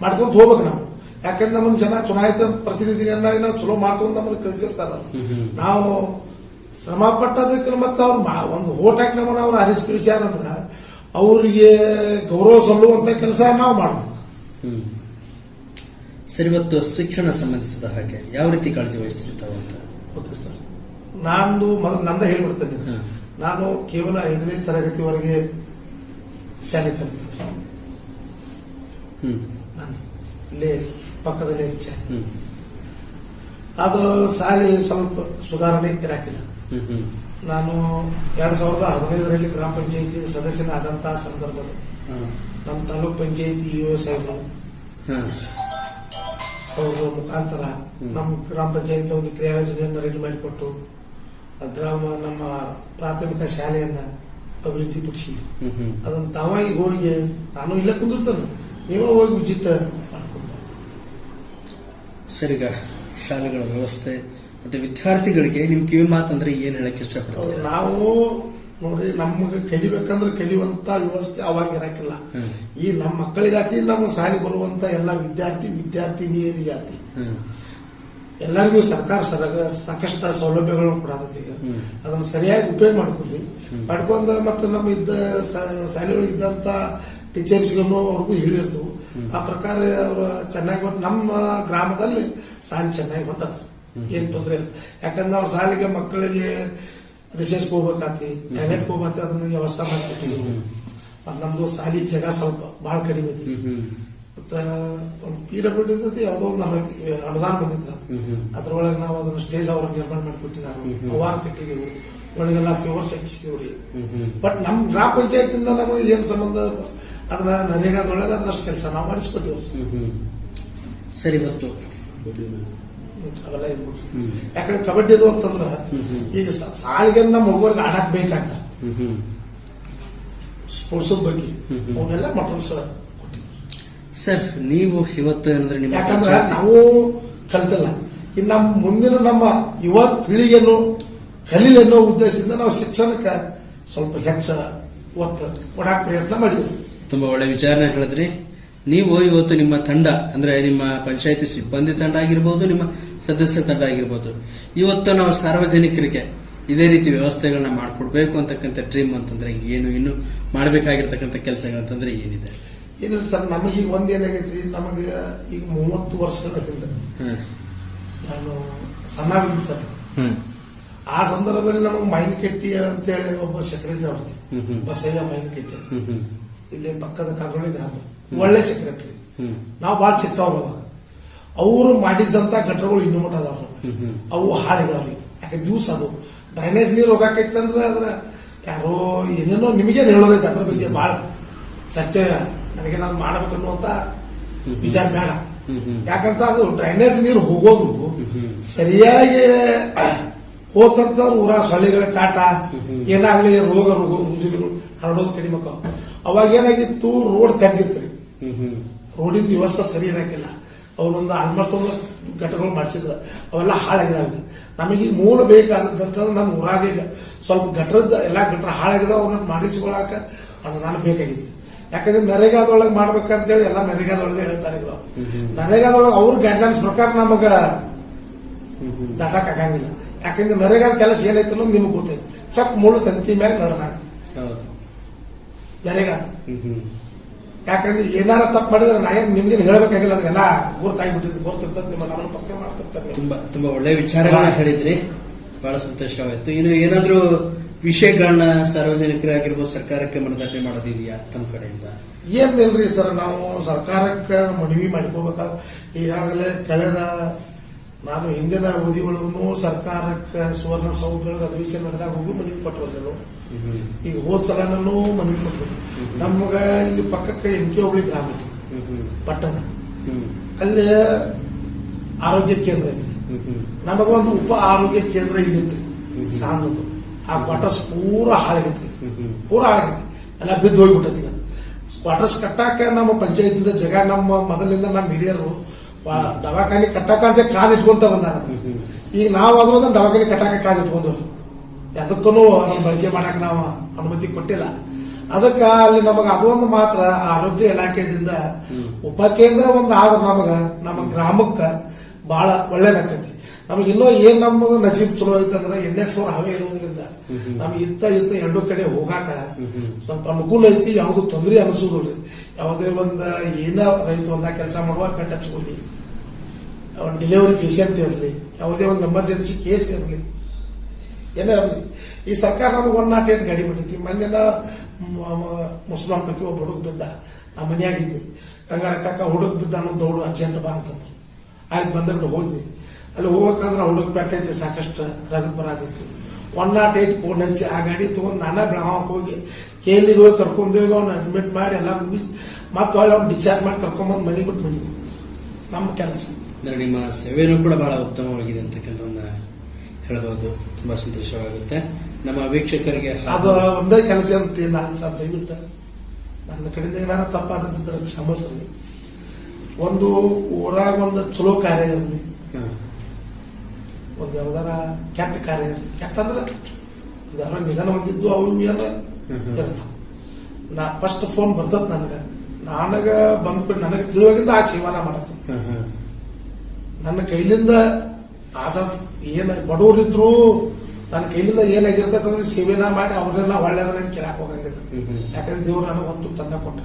ಮಾಡ್ಕೊಂತ ಹೋಗ್ಬೇಕು ನಾವು. ಯಾಕಂದ್ರೆ ನಮ್ಮ ಜನ ಚುನಾಯಿತ ಪ್ರತಿನಿಧಿಗಳನ್ನಾಗಿ ನಾವು ಚಲೋ ಮಾಡ್ಕೊಂಡು ನಮ್ಮನ್ನ ಕಳಿಸಿರ್ತಾರ. ನಾವು ಶ್ರಮ ಪಟ್ಟದಕ್ಕೆ ಮತ್ತೆ ಅವ್ರು ಒಂದು ಓಟ್ ಹಾಕಿ ನಮ್ಮನ್ನ ಅವ್ರು ಅರಿಸಿ ಅಂದ್ರೆ ಅವ್ರಿಗೆ ಗೌರವ ಸಲ್ಲುವಂತ ಕೆಲಸ ನಾವು ಮಾಡ್ಬೇಕು. ಸರಿ ಇವತ್ತು ಶಿಕ್ಷಣ ಸಂಬಂಧಿಸಿದ ಹಾಗೆ ಯಾವ ರೀತಿ ಕಾಳಜಿ ವಹಿಸ್ತಿರ್ತಾವಂತ ಓಕೆ ಸರ್. ನಾನು ಮೊದಲು ನಂದ ಹೇಳ್ಬಿಡ್ತೇನೆ ನಾನು ಕೇವಲ ಐದನೇ ತರಗತಿವರೆಗೆ ಶಾಲೆ ಕಲಿತೇನೆ ಹ್ಮ್. ನಾನು ಇಲ್ಲೇ ಪಕ್ಕದಲ್ಲೇ ಇದ್ದ ಅದು ಶಾಲೆ ಸ್ವಲ್ಪ ಸುಧಾರಣೆ ಇರಾಕಿಲ್ಲ. ನಾನು ಎರಡ್ ಸಾವಿರದ ಹದಿನೈದರಲ್ಲಿ ಗ್ರಾಮ ಪಂಚಾಯತಿ ಸದಸ್ಯನಾದಂತಹ ಸಂದರ್ಭದಲ್ಲಿ ನಮ್ಮ ತಾಲೂಕ್ ಪಂಚಾಯತಿ ಸಾಹೇಬರು ಹ್ಮ್. ಅವರ ಮುಖಾಂತರ ನಮ್ಮ ಗ್ರಾಮ ಪಂಚಾಯತ್ ಒಂದು ಕ್ರಿಯಾ ಯೋಜನೆಯನ್ನು ರೆಡಿ ಮಾಡಿಕೊಟ್ಟು ಗ್ರಾಮ ನಮ್ಮ ಪ್ರಾಥಮಿಕ ಶಾಲೆಯನ್ನ ಅಭಿವೃದ್ಧಿ ಪಡಿಸಿ ಅದನ್ನ ತಾವಾಗಿ ಹೋಗಿ ನಾನು ಇಲ್ಲ ಕುಂದಿರ್ತಾನೆ. ನೀವೇ ಹೋಗಿ ವಿಜಿಟ್ ಸರಿಗ ಶಾಲೆಗಳ ವ್ಯವಸ್ಥೆ ಮತ್ತೆ ವಿದ್ಯಾರ್ಥಿಗಳಿಗೆ ನಿಮ್ ಕಿವಿ ಮಾತಂದ್ರೆ ಏನ್ ಹೇಳಕ್ ಇಷ್ಟಪಡ್ತೀವಿ ನಾವು ನೋಡ್ರಿ ನಮ್ಗೆ ಕಲಿಬೇಕಂದ್ರೆ ಕಲಿಯುವಂತ ವ್ಯವಸ್ಥೆ ಅವಾಗ ಇರಕ್ಕಿಲ್ಲ. ಈ ನಮ್ಮ ಮಕ್ಕಳಿಗಾತಿ ನಮ್ಮ ಸಾಲಿ ಬರುವಂತ ಎಲ್ಲ ವಿದ್ಯಾರ್ಥಿ ವಿದ್ಯಾರ್ಥಿನಿಯರಿಗಾತಿ. ಎಲ್ಲರಿಗೂ ಸರ್ಕಾರ ಸರ ಸಾಕಷ್ಟು ಸೌಲಭ್ಯಗಳನ್ನು ಕೊಡತೈತಿ ಈಗ. ಅದನ್ನ ಸರಿಯಾಗಿ ಉಪಯೋಗ ಮಾಡ್ಕೊಳ್ಳಿ ಪಡ್ಕೊಂಡ ಮಾಡ್ಕೊಂಡ ಮತ್ತೆ ನಮ್ಮ ಇದ್ದ ಶಾಲೆಯೊಳಗೆ ಇದ್ದಂತ ಟೀಚರ್ಸ್ಗೂ ಅವ್ರಿಗೂ ಹೇಳಿರ್ತು ಹ್ಮ್. ಆ ಪ್ರಕಾರ ಅವರು ಚೆನ್ನಾಗಿ ಹೊಟ್ಟು ನಮ್ಮ ಗ್ರಾಮದಲ್ಲಿ ಸಾಲಿ ಚೆನ್ನಾಗಿ ಹೊಟ್ಟದ ಹ್ಮ್. ಏನ್ ತೊಂದ್ರೆ ಇಲ್ಲ. ಯಾಕಂದ್ರೆ ನಾವು ಶಾಲೆಗೆ ಮಕ್ಕಳಿಗೆ ರಿಸೆಸ್ ಹೋಗ್ಬೇಕಾತಿ ಟಾಯ್ಲೆಟ್ ಹೋಗ್ಬೇಕಾತಿ ಅದನ್ನ ವ್ಯವಸ್ಥೆ ಮಾಡ್ಕೊಟ್ಟಿದ್ವಿ ಮತ್ತೆ ನಮ್ದು ಶಾಲಿ ಜಗ ಸ್ವಲ್ಪ ಬಹಳ ಕಡಿಮೆ ಐತಿ ಒಂದು ಪಿ ಡಬ್ಲ್ಯೂ ಡಿ ಯಾವುದೋ ಒಂದು ಅನುದಾನ ಬಂದಿತ್ತು. ಅದ್ರೊಳಗೆ ನಾವು ಅದನ್ನ ಸ್ಟೇಜ್ ಅವ್ರಿಗೆ ನಿರ್ಮಾಣ ಮಾಡಿಕೊಟ್ಟಿದ್ದಾರೆ. ಅವಾಗ ಕಟ್ಟಿದೀವಿ. ಒಳಗೆಲ್ಲ ಹ್ಮ್ ಹ್ಮ್. ಬಟ್ ನಮ್ ಗ್ರಾಮ ಪಂಚಾಯತಿಂದ ನಮಗೆ ಏನ್ ಸಂಬಂಧ ಅದನ್ನ ನರೇಗಾದೊಳಗೆ ಅದನ್ನಷ್ಟು ಕೆಲಸ ನಾವು ಮಾಡಿಸ್ಕೊಟ್ಟಿವ್ರಿ ಸರ್. ಸರಿ ಇವತ್ತು ಹ್ಮ್, ಅವೆಲ್ಲ ಇರ್ಬೋದು ಯಾಕಂದ್ರೆ ಕಬಡ್ಡಿದು ಅಂತಂದ್ರ ಹ್ಮ್ ಹ್ಮ್. ಈಗ ಸಾಲಿಗೆ ನಮ್ಮ ಹುಡುಗರಿಗೆ ಆಡಕ್ ಬೇಕಾಗ್ತ ಹ್ಮ್ ಹ್ಮ್. ಸ್ಪೋರ್ಟ್ಸ್ ಬಗ್ಗೆ. ಅವನ್ನೆಲ್ಲ ಮಟರ್ಸ್ ಕೊಟ್ಟಿವಿ ಸರ್ ನೀವು ಇವತ್ತು ಅಂದ್ರೆ ನಿಮ್ಮ ಯಾಕಂದ್ರೆ ಪಂಚಾಯ್ತಿ- ನಾವು ಕಲಿತಲ್ಲ. ಇನ್ನು ನಮ್ಮ ಮುಂದಿನ ನಮ್ಮ ಯುವ ಪೀಳಿಗೆಯನ್ನು ಕಲೀಲಿ ಅನ್ನೋ ಉದ್ದೇಶದಿಂದ ನಾವು ಶಿಕ್ಷಣಕ್ಕೆ ಸ್ವಲ್ಪ ಹೆಚ್ಚು ಒತ್ತು ಕೊಡಾಕ್ ಪ್ರಯತ್ನ ಮಾಡಿದ್ವಿ. ತುಂಬಾ ಒಳ್ಳೆ ವಿಚಾರನೆ ಹೇಳಿದ್ರಿ. ನೀವು ಇವತ್ತು ನಿಮ್ಮ ತಂಡ ಅಂದ್ರೆ ನಿಮ್ಮ ಪಂಚಾಯತಿ ಸಿಬ್ಬಂದಿ ತಂಡ ಆಗಿರ್ಬೋದು ನಿಮ್ಮ ಸದಸ್ಯ ತಂಡ ಆಗಿರ್ಬೋದು ಇವತ್ತು ನಾವು ಸಾರ್ವಜನಿಕರಿಗೆ ಇದೇ ರೀತಿ ವ್ಯವಸ್ಥೆಗಳನ್ನ ಮಾಡ್ಕೊಡ್ಬೇಕು ಅಂತಕ್ಕಂಥ ಡ್ರೀಮ್ ಅಂತಂದ್ರೆ ಏನು ಇನ್ನು ಮಾಡಬೇಕಾಗಿರ್ತಕ್ಕಂಥ ಕೆಲಸಗಳಂತಂದ್ರೆ ಏನಿದೆ? ಏನಿಲ್ಲ ಸರ್ ನಮಗೆ ಈಗ ಒಂದ್ ಏನಾಗೈತ್ರಿ ನಮಗೆ ಈಗ ಮೂವತ್ತು ವರ್ಷಗಳ ಹಿಂದೆ ನಾನು ಸಣ್ಣ ಸರ್. ಆ ಸಂದರ್ಭದಲ್ಲಿ ನಮಗೆ ಮೈನ್ ಕೆಟ್ಟಿ ಅಂತೇಳಿ ಒಬ್ಬ ಸೆಕ್ರೆಟರಿ ಅವ್ರದ್ದು. ಬಸ್ ಎಲ್ಲ ಮೈನ್ ಕೆಟ್ಟಿ. ಇಲ್ಲಿ ಪಕ್ಕದ ಕಾದ್ರೊಳಿ ಗ್ರಾಮ ಒಳ್ಳೆ ಸೆಕ್ರೆಟರಿ ನಾವು ಭಾಳ ಚಿಕ್ಕವ್ರು ಅವರು ಮಾಡಿದಂತ ಘಟನೆಗಳು ಇನ್ನೂ ಮಟ್ಟ ಅದಾವ ಅವು ಹಾಳಿದಾವ್ರಿ ಯಾಕೆ ದಿವಸ ಅದು. ಡ್ರೈನೇಜ್ ನೀರು ಹೋಗಾಕೈತಂದ್ರೆ ಅದ್ರ ಯಾರೋ ಏನೇನೋ ನಿಮಗೇನು ಹೇಳೋದೈತೆ ಅದ್ರ ಬಗ್ಗೆ ಭಾಳ ಚರ್ಚೆ ನನಗೆ ನಾನು ಮಾಡ್ಬೇಕನ್ನುವಂತ ವಿಚಾರ ಬೇಡ. ಯಾಕಂತ ಅದು ಡ್ರೈನೇಜ್ ನೀರು ಹೋಗೋದು ಸರಿಯಾಗಿ ಹೋತಂತ ಊರ ಸೊಳ್ಳೆಗಳ ಕಾಟ. ಏನಾಗ್ಲಿ ರೋಗ ರೋಗ ರುಜಿನಗಳು ಹರಡೋದು ಕಡಿಮೆ. ಅವಾಗ ಏನಾಗಿತ್ತು ರೋಡ್ ತಗ್ಗಿತ್ರಿ ರೋಡಿನ ವ್ಯವಸ್ಥೆ ಸರಿ ಇರಕ್ಕಿಲ್ಲ ಅವ್ರೊಂದು ಆಲ್ಮೋಸ್ಟ್ ಒಂದು ಘಟಕಗಳು ಮಾಡಿಸಿದ್ರು. ಅವೆಲ್ಲ ಹಾಳಾಗಿದಾವೆ. ನಮಗೆ ಈಗ ಮೂಲ ಬೇಕಾದಂತಂದ್ರೆ ನಮ್ಮ ಊರಾಗ ಈಗ ಸ್ವಲ್ಪ ಘಟರದ ಎಲ್ಲ ಗಟ್ರ ಹಾಳಾಗಿದೆ ಅವನ್ನ ಮಾಡಿಸ್ಕೊಳಕ ಅದು ನಾನು ಬೇಕಾಗಿದೆ ಯಾಕಂದ್ರೆ ನರೇಗಾದೊಳಗೆ ಮಾಡ್ಬೇಕಂತೇಳಿ ಎಲ್ಲ ನರೇಗಾದೊಳಗೆ ಹೇಳ್ತಾರೆ ಇವರು. ನರೇಗಾದೊಳಗೆ ಅವ್ರ ಗೈಡ್ಲೈನ್ಸ್ ಪ್ರಕಾರ ನಮಗ ದಾಟಕ್ ಆಗಂಗಿಲ್ಲ ಯಾಕಂದ್ರೆ ನರೇಗಾದ ಕೆಲಸ ಏನೈತೆ ಅನ್ನೋದು ನಿಮ್ಗೆ ಗೊತ್ತೈತೆ. ಚಕ್ ಮುಳ್ಳು ತಂತಿ ಮ್ಯಾಗ ನಡೆದಾಗ. ಹೌದು. ನರೇಗಾದ ಯಾಕಂದ್ರೆ ಏನಾರ ತಪ್ಪು ಮಾಡಿದ್ರೆ ನಾ ಏನು ನಿಮ್ಗೆ ಹೇಳ್ಬೇಕಾಗಿಲ್ಲ ಅದೆಲ್ಲ ಗುರ್ತಾಗ್ಬಿಟ್ಟಿದ್ದು ಗೊತ್ತಿರ್ತದೆ ನಿಮ್ಮ ನಮ್ಮನ್ನು ಪತ್ತೆ ಮಾಡ್ತಿರ್ತಾರೆ. ತುಂಬಾ ತುಂಬಾ ಒಳ್ಳೆ ವಿಚಾರಗಳನ್ನ ಹೇಳಿದ್ರಿ. ಬಹಳ ಸಂತೋಷವಾಯ್ತು. ಇನ್ನು ಏನಾದ್ರೂ ವಿಷಯಗಳನ್ನ ಸಾರ್ವಜನಿಕರಾಗಿರ್ಬೋದು ಸರ್ಕಾರಕ್ಕೆ ಮನದಟ್ಟಣೆ ಮಾಡೋದಿದೆಯಾ ತಮ್ಮ ಕಡೆಯಿಂದ? ಏನಿಲ್ರಿ ಸರ್ ನಾವು ಸರ್ಕಾರಕ್ಕೆ ಮನವಿ ಮಾಡ್ಕೋಬೇಕಾದ ಈಗಾಗಲೇ ಕಳೆದ ನಾನು ಹಿಂದಿನ ಅವಧಿಗಳನ್ನು ಸರ್ಕಾರಕ್ಕೆ ಸುವರ್ಣ ಸೌಧಗಳಿಗೆ ಅಧಿವೇಶನ ನಡೆದಾಗ ಹೋಗಿ ಮನವಿ ಕೊಟ್ಟು ಬಂದೆವು. ಈಗ ಹೋದ ಸಲನೂ ಮನವಿ ಕೊಟ್ಟು ನಮ್ಗ ಇಲ್ಲಿ ಪಕ್ಕಕ್ಕೆ ಎಂ ಕೆ ಹೋಗ್ಲಿ ಗ್ರಾಮ ಐತಿ, ಪಟ್ಟಣ. ಅಲ್ಲಿ ಆರೋಗ್ಯ ಕೇಂದ್ರ ಐತಿ ಒಂದು ಉಪ ಆರೋಗ್ಯ ಕೇಂದ್ರ ಇಲ್ಲಿತ್ತು ಹ್ಮ್. ಆ ಕ್ವಾರ್ಟರ್ಸ್ ಪೂರ ಹಾಳಾಗೈತಿ ಪೂರ ಹಾಳಾಗೈತಿ ಎಲ್ಲ ಬಿದ್ದು ಹೋಗ್ಬಿಟ್ಟೈತಿ ಕ್ವಾರ್ಟರ್ಸ್ ಕಟ್ಟಾಕ ನಮ್ಮ ಪಂಚಾಯತಿಂದ ಜಗ, ನಮ್ಮ ಮೊದಲಿಂದ ನಮ್ಮ ಹಿರಿಯರು ದವಾಖಾನೆ ಕಟ್ಟಾಕ ಅಂತ ಕಾದ್ ಇಟ್ಕೊಂತ ಬಂದಾರ. ಈಗ ನಾವು ಅದ್ರದ ದವಾಖಾನೆ ಕಟ್ಟಾಕ ಕಾದ್ ಇಟ್ಕೊಂಡು ಅದಕ್ಕೂ ಅದನ್ನ ಬಳಕೆ ಮಾಡಕ್ ನಾವು ಅನುಮತಿ ಕೊಟ್ಟಿಲ್ಲ. ಅದಕ್ಕ ಅಲ್ಲಿ ನಮಗ ಅದೊಂದು ಮಾತ್ರ ಆರೋಗ್ಯ ಇಲಾಖೆದಿಂದ ಉಪಕೇಂದ್ರ ಒಂದು ಆದ್ರ ನಮಗ ನಮ್ಮ ಗ್ರಾಮಕ್ಕ ಬಹಳ ಒಳ್ಳೇದಾಕತಿ. ನಮಗೆ ಇನ್ನೂ ಏನ್ ನಮ್ಮ ನಸೀಬ್ ಚಲೋ ಐತಂದ್ರೆ ಎನ್ ಎಸ್ ಫೋರ್ ಹವೆ ಇರೋದ್ರಿಂದ. ನಮ್ಗೆ ಇತ್ತ ಇತ್ತ ಎರಡು ಕಡೆ ಹೋಗಾಕ ಸ್ವಲ್ಪ ಅನುಕೂಲ ಐತಿ ಯಾವುದು ತೊಂದರೆ ಅನಿಸೋದಿಲ್ರಿ ಯಾವುದೇ ಒಂದು ಏನ ರೈತ ಹೊಲ್ದಾಗ ಕೆಲಸ ಮಾಡುವಾಗ ಕಟ್ ಹಚ್ಕೊಳ್ಳಿ ಡೆಲಿವರಿ ಪೇಷಂಟ್ ಇರಲಿ ಯಾವುದೇ ಒಂದು ಎಮರ್ಜೆನ್ಸಿ ಕೇಸ್ ಇರಲಿ. ಏನೇ ಇರಲಿ. ಈ ಸರ್ಕಾರ ನಮ್ಗೆ ಒನ್ ನಾಟ್ ಏಟ್ ಗಾಡಿ ಬಿಟ್ಟೈತಿ ಮೊನ್ನೆನ ಮುಸ್ಲಾಂ ಪೈಕಿ ಒಬ್ಬ ಹುಡುಗ ಬಿದ್ದ. ನಮ್ಮ ಮನೆಯಾಗಿದ್ವಿ ಕಂಗಾರ ಕಾಕ ಹುಡುಗ ಬಿದ್ದ ಅನ್ನೋ ದೌಡು ಅರ್ಜೆಂಟ್ ಬಾ ಅಂತಂದ್ರು. ಆಯ್ತು ಬಂದ್ಬಿಟ್ಟು ಹೋದ್ವಿ. ಅಲ್ಲಿ ಹೋಗ್ಬೇಕಂದ್ರೆ ಹುಡುಗ ಐತೆ ಸಾಕಷ್ಟು ರಗತ್ ಬರಾದಿತ್ತು ಒನ್ ನಾಟ್ ಏಟ್ ಫೋನ್ ಹಚ್ಚಿ ಆ ಗಾಡಿ ತೊಗೊಂಡು ನಾನೇ ಬೆಳಗಾವಕ್ಕೆ ಹೋಗಿ ಕೇಳಿ ಹೋಗಿ ಕರ್ಕೊಂಡು ಹೋಗಿ ಅವ್ನ ಅಡ್ಮಿಟ್ ಮಾಡಿ ಎಲ್ಲ ಮುಗಿಸಿ ಮತ್ತೆ ಅಲ್ಲಿ ಅವ್ನು ಡಿಸ್ಚಾರ್ಜ್ ಮಾಡಿ ಕರ್ಕೊಂಬಂದು ಮನೆ ಬಿಟ್ಟು ಮನೆಗೆ ನಮ್ಮ ಕೆಲಸ. ಅಂದ್ರೆ ನಿಮ್ಮ ಸೇವೆನೂ ಕೂಡ ಬಹಳ ಉತ್ತಮವಾಗಿದೆ ಅಂತಕ್ಕಂಥದ್ದನ್ನ ಹೇಳ್ಬೋದು. ತುಂಬಾ ಸಂತೋಷವಾಗುತ್ತೆ. ನಮ್ಮ ವೀಕ್ಷಕರಿಗೆ ಅದು ಒಂದೇ ಕೆಲಸ ಅಂತ ನಾನು ಸರ್ ದಯವಿಟ್ಟು ನನ್ನ ಕಡೆಯಿಂದ ಏನಾರ ತಪ್ಪಾದ್ರೆ ಕ್ಷಮಿಸ್ರಿ. ಒಂದು ಊರಾಗ ಒಂದು ಚಲೋ ಕಾರ್ಯ ಇರಲಿ. ಒಂದು ಯಾವ್ದಾರ ಕೆಟ್ಟ ಕಾರ್ಯ ಕೆಟ್ಟ ಅಂದ್ರೆ ಯಾರೋ ನಿಧನ ಹೊಂದಿದ್ದು ಅವು. ಇರ್ತಾವ ನಾ ಫಸ್ಟ್ ಫೋನ್ ಬರ್ತದ ನನಗ ನನಗ ಬಂದ್ಬಿಟ್ಟು ನನಗೆ ತಿಳಿವಾಗಿಂದ ಆ ಜೀವನ ಮಾಡತ್ತ. ನನ್ನ ಕೈಲಿಂದ ಆದ ಏನ ಬಡವರಿದ್ರು ನನ್ನ ಕೈಲಿಂದ ಏನಾಗಿರ್ತೈತೆ ಅಂದ್ರೆ ಸೇವೆನ ಮಾಡಿ ಅವ್ರನ್ನೆಲ್ಲ ಒಳ್ಳೆಯದನ್ನ ಕೇಳಕ್ ಹೋಗಂಗಿಲ್ಲ. ಯಾಕಂದ್ರೆ ದೇವ್ರು ನನಗೊಂದು ತಂದ ಕೊಟ್ಟ.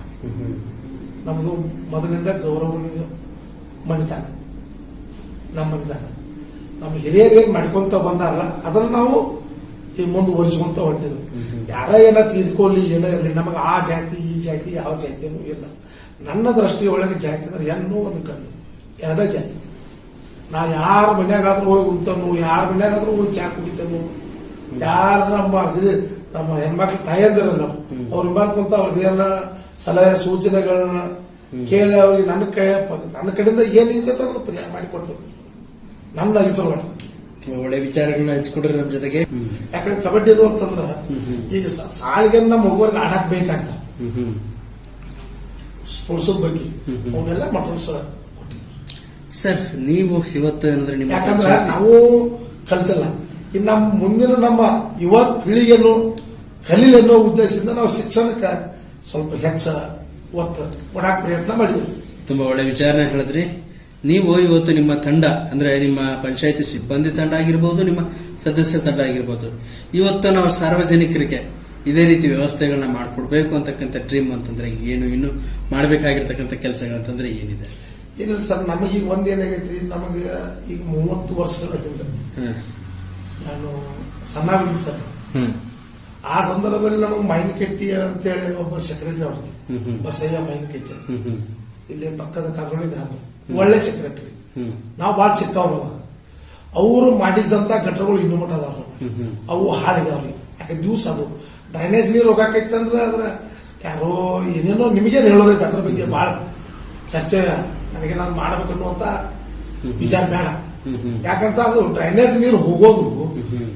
ನಮ್ದು ಮೊದಲಿಂದ ಗೌರವ ಮಣಿತಾನ ನಮ್ಮ ಮಣಿತಾನ ನಮ್ಮ ಹಿರಿಯರು ಏನ್ ಮಾಡ್ಕೊಂತ ಬಂದಾರಲ್ಲ ಅದನ್ನ ನಾವು ಈ ಮುಂದುವರಿಸ್ಕೊಂತ ಹೊಂಟಿದ್ವಿ. ಯಾರ ಏನ ತೀರ್ಕೊಳ್ಳಿ ಏನೋ ಇರಲಿ ನಮಗೆ ಆ ಜಾತಿ ಈ ಜಾತಿ ಯಾವ ಜಾತಿನೂ ಇಲ್ಲ. ನನ್ನ ದೃಷ್ಟಿಯೊಳಗೆ ಜಾತಿ ಅಂದ್ರೆ ಹೆಣ್ಣು ಒಂದು ಕಣ್ಣು ಎರಡೇ ಜಾತಿ. ನಾ ಯಾರ ಮನ್ಯಾಗಾದ್ರೂ ಹೋಗಿ ಉಂತನು ಯಾರ ಮನ್ಯಾಗಾದ್ರೂ ಹೋಗಿ ಚಾ ಕುಡಿತನು ಯಾರ ನಮ್ಮ ನಮ್ಮ ಹೆಣ್ಮಕ್ಳು ತಾಯಂದಿರಲ್ಲ ಹ್ಮ್. ಅವ್ರ ಮಾಡ್ಕೊಂತ ಅವ್ರದ್ದೇನ ಸಲಹೆ ಸೂಚನೆಗಳನ್ನ ಕೇಳಿ ಅವ್ರಿಗೆ ನನ್ನ ಕೈ ನನ್ನ ಕಡೆಯಿಂದ ಏನಿದೆ ಅಂತ ಪ್ರಯಾಣ ಪರಿಹಾರ ಮಾಡಿಕೊಡ್ಬೇಕು ನನ್ನ ಒಳ್ಳೆ ವಿಚಾರಗಳನ್ನ ಹಂಚ್ಕೊಂಡ್ರೆ ನಮ್ಮ ಜೊತೆಗೆ. ಯಾಕಂದ್ರೆ ಯಾಕಂದ್ರೆ ಕಬಡ್ಡಿದು ಅಂತಂದ್ರ. ಈಗ ಸಾಲಿಗೆ ನಮ್ಮ ಮಗುವರ್ಗೆ ಆಡಕ್ ಬೇಕಾಗ್ತ. ಸ್ಪೋರ್ಟ್ಸ್ ಬಗ್ಗೆ. ಅವನ್ನೆಲ್ಲ ಮಟಲ್ಸ್ ಸರ್ ನೀವು ಇವತ್ತು ಏನಂದ್ರೆ ನಿಮ್ಮ ಯಾಕಂದ್ರೆ ನಾವು ಕಲ್ತಲ್ಲ. ಇನ್ನು ನಮ್ಮ ಮುಂದಿನ ನಮ್ಮ ಯುವ ಪೀಳಿಗೆಯನ್ನು ಕಲೀಲಿ ಅನ್ನೋ ಉದ್ದೇಶದಿಂದ ನಾವು ಶಿಕ್ಷಣಕ್ಕೆ ಸ್ವಲ್ಪ ಹೆಚ್ಚ ಒತ್ತು ಕೊಡಕ್ ಪ್ರಯತ್ನ ಮಾಡಿದ್ವಿ. ತುಂಬಾ ಒಳ್ಳೆ ವಿಚಾರನ ಹೇಳಿದ್ರಿ. ನೀವು ಇವತ್ತು ನಿಮ್ಮ ತಂಡ ಅಂದ್ರೆ ನಿಮ್ಮ ಪಂಚಾಯತಿ ಸಿಬ್ಬಂದಿ ತಂಡ ಆಗಿರ್ಬೋದು ನಿಮ್ಮ ಸದಸ್ಯ ತಂಡ ಆಗಿರ್ಬೋದು ಇವತ್ತು ನಾವು ಸಾರ್ವಜನಿಕರಿಗೆ ಇದೇ ರೀತಿ ವ್ಯವಸ್ಥೆಗಳನ್ನ ಮಾಡಿಕೊಡ್ಬೇಕು ಅಂತಕ್ಕಂಥ ಡ್ರೀಮ್ ಅಂತಂದ್ರೆ ಏನು ಇನ್ನು ಮಾಡಬೇಕಾಗಿರ್ತಕ್ಕಂಥ ಕೆಲಸಗಳಂತಂದ್ರೆ ಏನಿದೆ? ಏನಿಲ್ಲ ಸರ್ ನಮಗೆ ಈಗ ಒಂದ್ ಏನಾಗೈತ್ರಿ ನಮಗೆ ಈಗ ಮೂವತ್ತು ವರ್ಷಗಳ ಹಿಂದೆ ನಾನು ಸಣ್ಣ ಸರ್. ಆ ಸಂದರ್ಭದಲ್ಲಿ ನಮಗೆ ಮೈನ್ ಕೆಟ್ಟಿ ಅಂತೇಳಿ ಒಬ್ಬ ಸೆಕ್ರೆಟರಿ ಅವ್ರದ್ದು. ಬಸಯ್ಯ ಮೈನ್ ಕೆಟ್ಟಿ. ಇಲ್ಲಿ ಪಕ್ಕದ ಕಾದ್ರೋಳಿ ಗ್ರಾಮ ಒಳ್ಳೆ ಸೆಕ್ರೆಟರಿ ನಾವ್ ಭಾಳ ಚಿಕ್ಕವ್ರು ಅವರು ಮಾಡಿದಂತ ಗಟ್ಟರಗಳು ಇನ್ನೂ ಮಟ್ಟ ಅದಾವ ಅವು ಹಾಳಿದಾವ್ರಿ ಯಾಕೆ ದಿವ್ಸ ಅದು. ಡ್ರೈನೇಜ್ ನೀರು ಹೋಗಾಕೈತಂದ್ರೆ ಅದ್ರ ಯಾರೋ ಏನೇನೋ ನಿಮಗೇನು ಹೇಳೋದೈತೆ ಅದ್ರ ಬಗ್ಗೆ ಭಾಳ ಚರ್ಚೆ. ನನಗೆ ನಾನು ಮಾಡ್ಬೇಕನ್ನುವಂತ ವಿಚಾರ ಬೇಡ. ಯಾಕಂತ ಅದು ಡ್ರೈನೇಜ್ ನೀರು ಹೋಗೋದು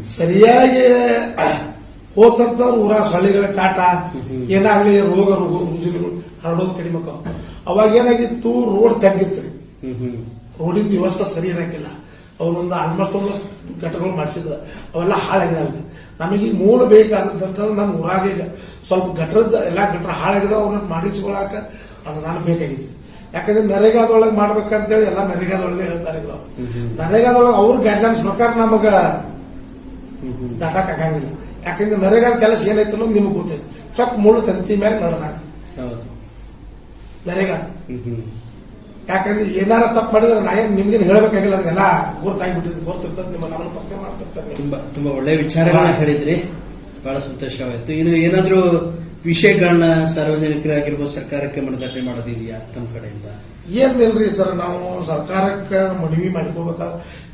ಸರಿಯಾಗಿ ಹೋತಂತ ಊರ ಸೊಳ್ಳೆಗಳ ಕಾಟ ಏನಾಗ್ಲಿ ರೋಗ ರೋಗ ರುಜಿನಗಳು ಹರಡೋದು ಕಡಿಮೆ. ಅವಾಗ ಏನಾಗಿತ್ತು? ರೋಡ್ ತೆಗ್ಗಿತ್ತು ರೋಡಿನ ವ್ಯವಸ್ಥೆ ಸರಿ ಇರಕ್ಕಿಲ್ಲ. ಅವ್ರೊಂದು ಆಲ್ಮೋಸ್ಟ್ ಒಂದು ಘಟಕಗಳು ಮಾಡಿಸಿದ್ರು. ಅವೆಲ್ಲ ಹಾಳಾಗಿದಾವೆ ನಮಗೆ ಈಗ ಮೂಲ ಬೇಕಾದಂತ ನಮ್ಮ ಊರಾಗ ಈಗ ಸ್ವಲ್ಪ ಘಟ್ರದ ಎಲ್ಲ ಗಟ್ರ ಹಾಳಾಗಿದಾವ ಅವ್ರನ್ನ ಮಾಡಿಸ್ಕೊಳಕ ಅದು ನಾನು ಬೇಕಾಗಿತ್ತು. ಯಾಕಂದ್ರೆ ನರೇಗಾದೊಳಗೆ ಮಾಡ್ಬೇಕಂತೇಳಿ ಎಲ್ಲ ನರೇಗಾದೊಳಗೆ ಹೇಳ್ತಾರೆ ಇಲ್ಲ ನರೇಗಾದೊಳಗೆ ಅವ್ರ ಗೈಡ್ಲೈನ್ಸ್ ಪ್ರಕಾರ ನಮಗ ದಾಟಕ್ ಆಗಂಗಿಲ್ಲ. ಯಾಕಂದ್ರೆ ನರೇಗಾದ ಕೆಲಸ ಏನೈತೆ ಅನ್ನೋದು ನಿಮಗೆ ಗೊತ್ತೈತೆ. ಚಕ್ ಮುಳ್ಳು ತಂತಿ ಮ್ಯಾಗ ನಡೆದಾಗ. ಹೌದು. ನರೇಗಾ ಯಾಕಂದ್ರೆ ಏನಾರ ತಪ್ಪು ಮಾಡಿದ್ರೆ ನಾ ಏನು ನಿಮ್ಗೇನು ಹೇಳ್ಬೇಕಾಗಿಲ್ಲ ಅದನ್ನೆಲ್ಲ ಗೊತ್ತಾಗ್ಬಿಟ್ಟಿದ್ದು ಗೊತ್ತಿರ್ತದೆ ನಿಮ್ಮ ನಮ್ಮನ್ನು ಪತ್ತೆ ಮಾಡ್ತಿರ್ತಾರೆ. ತುಂಬಾ ತುಂಬಾ ಒಳ್ಳೆ ವಿಚಾರಗಳನ್ನ ಹೇಳಿದ್ರಿ. ಬಹಳ ಸಂತೋಷವಾಯಿತು. ಇನ್ನು ಏನಾದರೂ ವಿಷಯಗಳನ್ನ ಸಾರ್ವಜನಿಕರಾಗಿರ್ಬೋದು ಸರ್ಕಾರಕ್ಕೆ ಮನದಟ್ಟೆ ಮಾಡೋದಿದೆಯಾ ತಮ್ಮ ಕಡೆಯಿಂದ? ಏನಿಲ್ರಿ ಸರ್ ನಾವು ಸರ್ಕಾರಕ್ಕೆ ಮನವಿ ಮಾಡ್ಕೋಬೇಕಾದ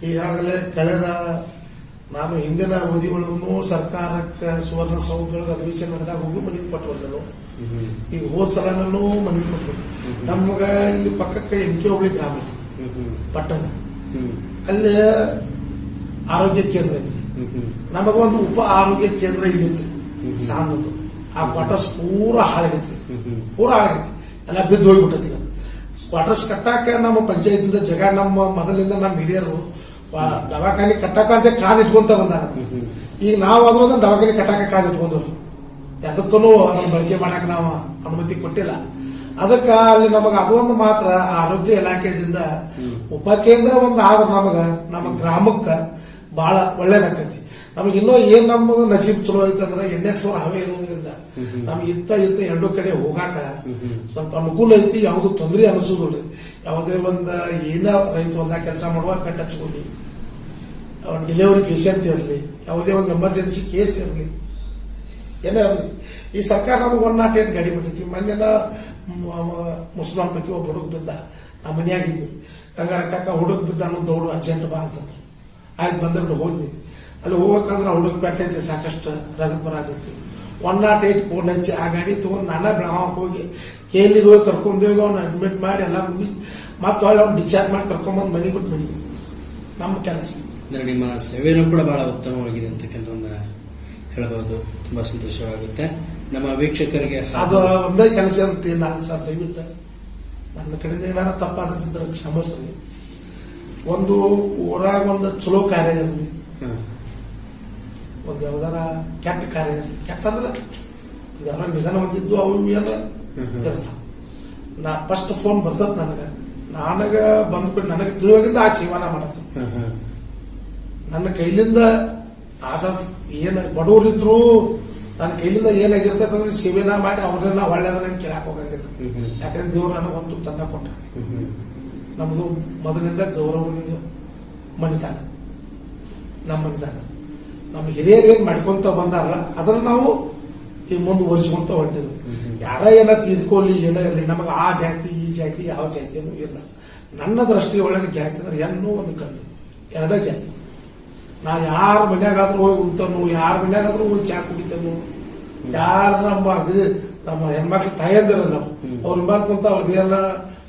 ಈಗಾಗಲೇ ಕಳೆದ ನಾನು ಹಿಂದಿನ ಅವಧಿಗಳಿಗೂ ಸರ್ಕಾರಕ್ಕೆ ಸುವರ್ಣ ಸೌಧಗಳಿಗೆ ಅಧಿವೇಶನ ನಡೆದಾಗ ಹೋಗಿ ಮನವಿ ಕೊಟ್ಟು ಬಂದನು ಈಗ ಹೋದ ಸಲನೂ ಮನವಿ ಕೊಟ್ಟು. ನಮ್ಗ ಇಲ್ಲಿ ಪಕ್ಕಕ್ಕೆ ಎಂಕೆ ಹೋಗ್ಲಿ ಗ್ರಾಮ. ಪಟ್ಟಣ. ಅಲ್ಲಿ ಆರೋಗ್ಯ ಕೇಂದ್ರ ಐತಿ ನಮಗ ಒಂದು ಉಪ ಆರೋಗ್ಯ ಕೇಂದ್ರ ಇಲ್ಲಿತ್ತು. ಹ್ಮ್. ಸಾಂದದ್ದು. ಆ ಕ್ವಾರ್ಟರ್ಸ್ ಪೂರ ಹಾಳಾಗೈತಿ ಪೂರ ಹಾಳಾಗೈತಿ ಎಲ್ಲ ಬಿದ್ದು ಹೋಗ್ಬಿಟ್ಟೈತಿ ಕ್ವಾರ್ಟರ್ಸ್ ಕಟ್ಟಾಕ ನಮ್ಮ ಪಂಚಾಯತಿಂದ ಜಗ ನಮ್ಮ ಮೊದಲಿಂದ ನಮ್ಮ ಹಿರಿಯರು ದವಾಖಾನೆ ಕಟ್ಟಾಕ ಅಂತ ಕಾದ್ ಇಟ್ಕೊಂತ ಬಂದಾರ. ಈಗ ನಾವು ಅದ್ರೊಂದು ದವಾಖಾನೆ ಕಟ್ಟಾಕ ಕಾದ್ ಇಟ್ಕೊಂಡ್ರು ಎದಕ್ಕೂ ಅದನ್ನ ಬಳಕೆ ಮಾಡಕ್ ನಾವು ಅನುಮತಿ ಕೊಟ್ಟಿಲ್ಲ. ಅದಕ್ಕ ಅಲ್ಲಿ ನಮಗ ಅದೊಂದು ಮಾತ್ರ ಆರೋಗ್ಯ ಇಲಾಖೆದಿಂದ ಉಪಕೇಂದ್ರ ಒಂದು ಆದ್ರ ನಮಗ, ನಮ್ಮ ಗ್ರಾಮಕ್ಕ ಬಹಳ ಒಳ್ಳೇದಾಕತಿ. ನಮಗೆ ಇನ್ನೂ ಏನ್ ನಮ್ಮ ನಸೀಬ್ ಚಲೋ ಐತೆ ಅಂದ್ರೆ ಎಣ್ಣೆಶ್ವರ ಹವೆ ಇರೋದ್ರಿಂದ ನಮ್ಗೆ ಇತ್ತ ಇತ್ತ ಎರಡು ಕಡೆ ಹೋಗಾಕ ಸ್ವಲ್ಪ ಅನುಕೂಲ ಐತಿ, ಯಾವ್ದು ತೊಂದರೆ ಅನಿಸೋದ್ರಿ ಯಾವುದೇ ಒಂದ ಏನ ರೈತ ಹೊಲ್ದಾಗ ಕೆಲಸ ಮಾಡುವಾಗ ಕಟ್ ಹಚ್ಕೊಳ್ಳಿ ಡೆಲಿವರಿ ಪೇಷಂಟ್ ಇರಲಿ, ಯಾವುದೇ ಒಂದು ಎಮರ್ಜೆನ್ಸಿ ಕೇಸ್ ಇರಲಿ. ಏನೇ ಈ ಸರ್ಕಾರ ನಮಗೆ ಒನ್ ನಾಟ್ ಏಟ್ ಗಾಡಿ ಬಿಟ್ಟೈತಿ ಮೊನ್ನೆನ ಮುಸ್ಲಾಂ ಪೈಕಿ ಒಬ್ಬ ಹುಡುಗ ಬಿದ್ದ. ನಮ್ಮ ಮನೆಯಾಗಿದ್ನಿ ಹಂಗಾರ ಕಾಕ, ಹುಡುಗ ಬಿದ್ದ ನಮ್ಮ ದೌಡು ಅರ್ಜೆಂಟ್ ಬಾ ಅಂತಂದ್ರು. ಆಯ್ತು ಬಂದ್ಬಿಟ್ಟು ಹೋದ್ವಿ ಅಲ್ಲಿ ಹೋಗ್ಬೇಕಂದ್ರೆ ಹುಡುಗ ಪೆಟ್ಟೈತಿ ಸಾಕಷ್ಟು ರಗತ್ ಆಗಿತ್ತು ಒನ್ ನಾಟ್ ಏಟ್ ಫೋನ್ ಹಚ್ಚಿ ಆ ಗಾಡಿ ತಗೊಂಡು ನಾನೇ ಬೆಳಗಾವಕ್ಕೆ ಹೋಗಿ ಕೇಲಿಗೆ ಹೋಗಿ ಕರ್ಕೊಂಡು ಹೋಗಿ ಅವ್ನು ಅಡ್ಮಿಟ್ ಮಾಡಿ ಎಲ್ಲ ಮುಗಿಸಿ ಮತ್ತೆ ಹೊಳ್ಳಿ ಅವ್ನು ಡಿಸ್ಚಾರ್ಜ್ ಮಾಡಿ ಕರ್ಕೊಂಬಂದು ಮನೆಗೆ ಬಿಟ್ಟು ಮನೆಗೆ ನಮ್ಮ ಕೆಲಸ. ಅಂದ್ರೆ ನಿಮ್ಮ ಸೇವೆನೂ ಕೂಡ ಬಹಳ ಉತ್ತಮವಾಗಿದೆ ಅಂತಕ್ಕಂಥದ್ದನ್ನ ಹೇಳಬಹುದು. ತುಂಬಾ ಸಂತೋಷವಾಗುತ್ತೆ. ನಮ್ಮ ವೀಕ್ಷಕರಿಗೆ ಅದು ಒಂದೇ ಕೆಲಸ ಇರುತ್ತೆ ನಾನು ಸರ್ ದಯವಿಟ್ಟು ನನ್ನ ಕಡೆಯಿಂದ ಏನಾರ ತಪ್ಪಾದ್ರೆ ಕ್ಷಮಿಸ್ರಿ. ಒಂದು ಊರಾಗ ಒಂದು ಚಲೋ ಕಾರ್ಯ ಇರಲಿ. ಒಂದು ಯಾವ್ದಾರ ಕೆಟ್ಟ ಕಾರ್ಯ ಇರಲಿ. ಕೆಟ್ಟ ಅಂದ್ರೆ ಯಾರೋ ನಿಧಾನ ಹೊಂದಿದ್ದು ಅವು ಏನ. ನಾ ಫಸ್ಟ್ ಫೋನ್ ಬರ್ತದ ನನಗೆ. ನನಗ ಬಂದ್ಬಿಟ್ಟು ನನಗೆ ತಿಳಿಯೋಗಿಂದ ಆ ಜೀವನ ಮಾಡತ್ತ. ನನ್ನ ಕೈಲಿಂದ ಆದ ಏನ ಬಡವರಿದ್ರು ನನ್ನ ಕೈಲಿಂದ ಏನಾಗಿರ್ತೈತೆ ಅಂದ್ರೆ ಸೇವೆನ ಮಾಡಿ ಅವ್ರನ್ನೆಲ್ಲ ಒಳ್ಳೆಯದನ್ನ ಕೇಳಕ್ ಹೋಗಂಗಿಲ್ಲ. ಯಾಕಂದ್ರೆ ದೇವ್ರು ನನಗೆ ಒಂದು ತನ್ನ ಕೊಟ್ಟ. ನಮ್ದು ಮೊದಲಿಂದ ಗೌರವ ಮನಿತಾನ. ನಮ್ಮ ಮನಿತಾನ. ನಮ್ಮ ಹಿರಿಯರು ಏನ್ ಮಾಡ್ಕೊಂತ ಬಂದಾರಲ್ಲ ಅದನ್ನ ನಾವು ಈ ಮುಂದುವರಿಸ್ಕೊಂತ ಹೊಂಟಿದ್ವಿ. ಯಾರ ಏನ ತೀರ್ಕೊಳ್ಳಿ ಏನ ಇರಲಿ ನಮಗೆ ಆ ಜಾತಿ ಈ ಜಾತಿ ಯಾವ ಜಾತಿಯೂ ಇಲ್ಲ. ನನ್ನ ದೃಷ್ಟಿಯೊಳಗೆ ಜಾತಿ ಅಂದ್ರೆ ಹೆಣ್ಣು ಒಂದು ಕಂಡು ಎರಡೇ ಜಾತಿ. ನಾ ಯಾರ ಮನ್ಯಾಗಾದ್ರೂ ಹೋಗಿ ಉಂತನು ಯಾರ ಮನ್ಯಾಗಾದ್ರೂ ಹೋಗಿ ಚಾ ಕುಡಿತನು ಯಾರ ನಮ್ಮ ನಮ್ಮ ಹೆಣ್ಮಕ್ಳು ತಾಯಂದಿರ ನಾವು ಅವ್ರ ಮಾಡ್ಕೊಂತ ಅವ್ರದ್ದೇನ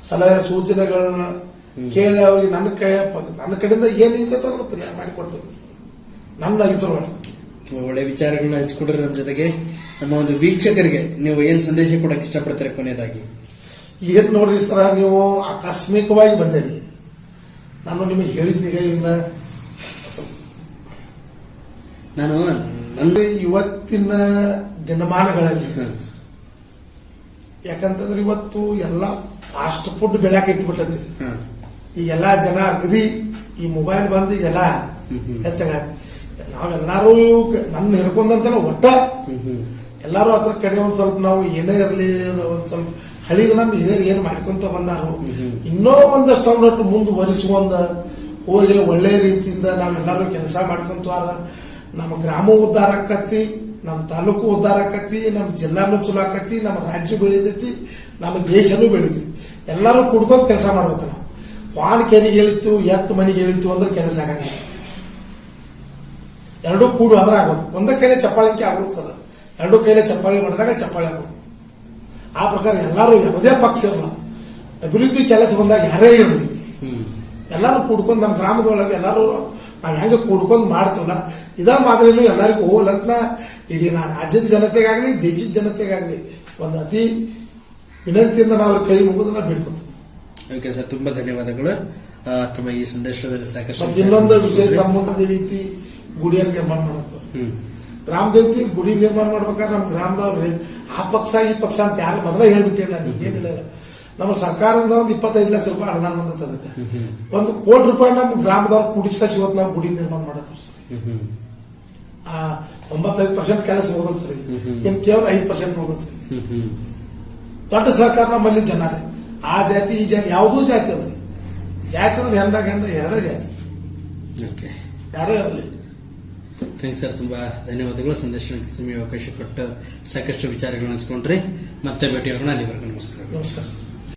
ಸಲಹೆ ಸೂಚನೆಗಳನ್ನ ಕೇಳಿ ಅವ್ರಿಗೆ ನನ್ನ ಕೈ ನನ್ನ ಕಡೆಯಿಂದ ಏನ್ ನಿಂತೈತೆ ಅದನ್ನ ಪರಿಹಾರ ಮಾಡಿಕೊಡ್ಬೇಕು ನನ್ನ ಇದ್ರ ಒಳ್ಳೆ ವಿಚಾರಗಳನ್ನ ಹಂಚ್ಕೊಡ್ರಿ ನಮ್ಮ ಜೊತೆಗೆ. ನಮ್ಮ ಒಂದು ವೀಕ್ಷಕರಿಗೆ ನೀವು ಏನ್ ಸಂದೇಶ ಕೊಡಕ್ಕೆ ಇಷ್ಟಪಡ್ತೀರ ಕೊನೆಯದಾಗಿ? ಏನ್ ನೋಡ್ರಿ ಸರ ನೀವು ಆಕಸ್ಮಿಕವಾಗಿ ಬಂದಿರಿ. ನಾನು ನಿಮಗೆ ಹೇಳಿದ್ನೀಗ ಸ್ವಲ್ಪ ನಾನು ನನ್ನ ಇವತ್ತಿನ ದಿನಮಾನಗಳಲ್ಲಿ ಯಾಕಂತಂದ್ರೆ ಇವತ್ತು ಎಲ್ಲ ಫಾಸ್ಟ್ ಫುಡ್ ಬೆಳ್ಯಾಕೈತಿ ಬಿಟ್ಟದೆ. ಈ ಎಲ್ಲಾ ಜನ ಅಗದಿ ಈ ಮೊಬೈಲ್ ಬಂದು ಎಲ್ಲ. ಹೆಚ್ಚಾಗ ನಾವೆಲ್ಲರೂ ನನ್ನ ಹಿಡ್ಕೊಂಡಂತಲ್ಲ ಒಟ್ಟ. ಎಲ್ಲಾರು ಅದ್ರ ಕಡೆ ಒಂದ್ ಸ್ವಲ್ಪ ನಾವು ಏನೇ ಇರಲಿ ಒಂದ್ ಸ್ವಲ್ಪ ಹಳಿದ ನಮ್ ಹಿರಿಯರು ಏನ್ ಮಾಡ್ಕೊಂತ ಬಂದಾರು. ಇನ್ನೂ ಒಂದಷ್ಟು ಅವನಟ್ಟು ಮುಂದುವರಿಸುವಂದ ಹೋಗಿ ಒಳ್ಳೆ ರೀತಿಯಿಂದ ನಾವೆಲ್ಲರೂ ಕೆಲಸ ಮಾಡ್ಕೊಂತ ನಮ್ಮ ಗ್ರಾಮ ಉದ್ಧಾರ ಆಕತಿ ನಮ್ಮ ತಾಲೂಕು ಉದ್ಧಾರ ಆಕತಿ ನಮ್ಮ ಜಿಲ್ಲಾನು ಚಲೋ ಆಕತಿ ನಮ್ಮ ರಾಜ್ಯ ಬೆಳಿತೈತಿ ನಮ್ಮ ದೇಶನೂ ಬೆಳಿತೈತಿ. ಎಲ್ಲರೂ ಕುಡ್ಕೊಂತ ಕೆಲಸ ಮಾಡ್ಬೇಕು ನಾವು. ಪಾನ್ ಕೆರಿಗೆ ಇಳಿತು ಎತ್ತು ಮನೆಗೆ ಇಳಿತು ಅಂದ್ರೆ ಕೆಲಸ ಆಗಂಗಿಲ್ಲ. ಎರಡೂ ಕೂಡು ಆದ್ರೆ ಆಗೋದು. ಒಂದ ಕೈಲೇ ಚಪ್ಪಾಳಿಕೆ ಆಗೋದು ಸರ್. ಎರಡು ಕೈಲೇ ಚಪ್ಪಾಳಿ ಮಾಡಿದಾಗ ಚಪ್ಪಾಳಿ ಆಗೋದು. ಆ ಪ್ರಕಾರ ಎಲ್ಲರೂ ಯಾವುದೇ ಪಕ್ಷ ಇರಲ್ಲ ಅಭಿವೃದ್ಧಿ ಕೆಲಸ ಬಂದಾಗ ಯಾರೇ ಇರಲಿ. ಎಲ್ಲರೂ ಕೂಡ್ಕೊಂಡು ನಮ್ಮ ಗ್ರಾಮದೊಳಗೆ ಎಲ್ಲರೂ ನಾವು ಹೆಂಗೆ ಕೂಡ್ಕೊಂಡು ಮಾಡ್ತೀವಲ್ಲ? ಇದ ಮಾದರಿನೂ ಎಲ್ಲರಿಗೂ ಹೋಗಲಂತ ಇಡೀ ನಾ ರಾಜ್ಯದ ಜನತೆಗಾಗಲಿ ದೇಶದ ಜನತೆಗಾಗಲಿ ಒಂದು ಅತಿ ವಿನಂತಿಯಿಂದ ನಾವು ಕೈ ಮುಗಿದನ್ನ ಬೇಡ್ಕೊತೀವಿ ಓಕೆ ಸರ್ ತುಂಬಾ ಧನ್ಯವಾದಗಳು. ತಮ್ಮ ಈ ಸಂದೇಶದಲ್ಲಿ ಸಾಕಷ್ಟು ಇನ್ನೊಂದು ವಿಷಯ ವಿಚಾರಗಳನ್ನು ತಮ್ಮ ಮುಂದೆ ರೀತಿ ಗುಡಿಯನ್ನು ನಿರ್ಮಾಣ ಮಾಡುತ್ತೆ. ಗ್ರಾಮ ದೇವತೆ ಗುಡಿ ನಿರ್ಮಾಣ ಮಾಡ್ಬೇಕಾದ್ರೆ ನಮ್ಮ ಗ್ರಾಮದವ್ರು ಆ ಪಕ್ಷ ಈ ಪಕ್ಷ ಅಂತ ಯಾರು ಮೊದಲೇ ಹೇಳ್ಬಿಟ್ಟೆ ನಾನು ಏನಿಲ್ಲ. ನಮ್ಮ ಸರ್ಕಾರದಿಂದ ಒಂದು ಇಪ್ಪತ್ತೈದು ಲಕ್ಷ ರೂಪಾಯಿ ಅನುದಾನ ಬಂದೈತೆ ಅದಕ್ಕೆ. ಒಂದು ಕೋಟಿ ರೂಪಾಯಿ ನಮ್ಮ ಗ್ರಾಮದವ್ರು ಕುಡಿಸ್ತ ಇವತ್ತು ನಾವು ಗುಡಿ ನಿರ್ಮಾಣ ಮಾಡತ್ತೀವಿ ಸರ್. ಆ ತೊಂಬತ್ತೈದು ಪರ್ಸೆಂಟ್ ಕೆಲಸ ಹೋಗುತ್ತೆ ರೀ ಹ್ಮ್ ಹ್ಮ್. ಇನ್ ಕೇವಲ ಐದು ಪರ್ಸೆಂಟ್ ಹ್ಮ್ ದೊಡ್ಡ ಸರ್ಕಾರ ನಮ್ಮಲ್ಲಿ ಜನ ಆ ಜಾತಿ ಈ ಜಾತಿ ಯಾವುದೂ ಜಾತಿ ಅದ ಜಾತಿ ಅಂದ್ರೆ ಹೆಂಡ ಗಂಡ ಎರಡೇ ಜಾತಿ. ಓಕೆ. ಯಾರೇ ಇರಲಿ. ಥ್ಯಾಂಕ್ಸ್ ಸರ್ ತುಂಬಾ ಧನ್ಯವಾದಗಳು. ಸಂದರ್ಶನಕ್ಕೆ ಸಮಯ ಅವಕಾಶ ಕೊಟ್ಟು ಸಾಕಷ್ಟು ವಿಚಾರಗಳನ್ನು ಹಂಚ್ಕೊಂಡ್ರಿ. ಮತ್ತೆ ಭೇಟಿಯಾಗೋಣ. ಅಲ್ಲಿವರೆಗೂ ನಮಸ್ಕಾರ. ನಮಸ್ಕಾರ ಸರ್.